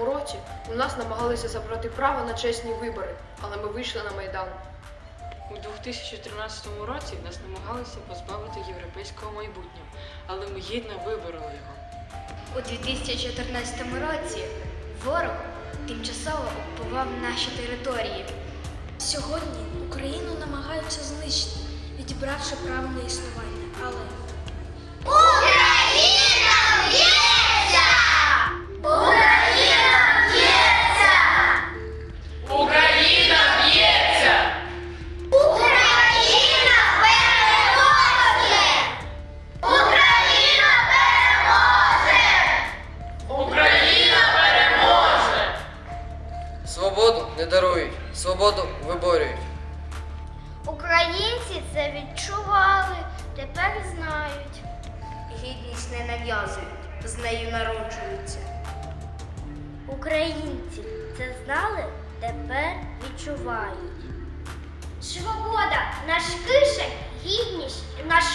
році у нас намагалися забрати право на чесні вибори, але ми вийшли на майдан. У 2013 році нас намагалися позбавити європейського майбутнього, але ми гідно вибороли його. У 2014 році ворог тимчасово окупував наші території. Сьогодні Україну намагаються знищити, відібравши право на існування. Але Свободу не дарують, свободу виборюють. Українці це відчували, тепер знають. Гідність не нав'язують, з нею народжуються. Українці це знали, тепер відчувають. Свобода наш кишень, гідність наш.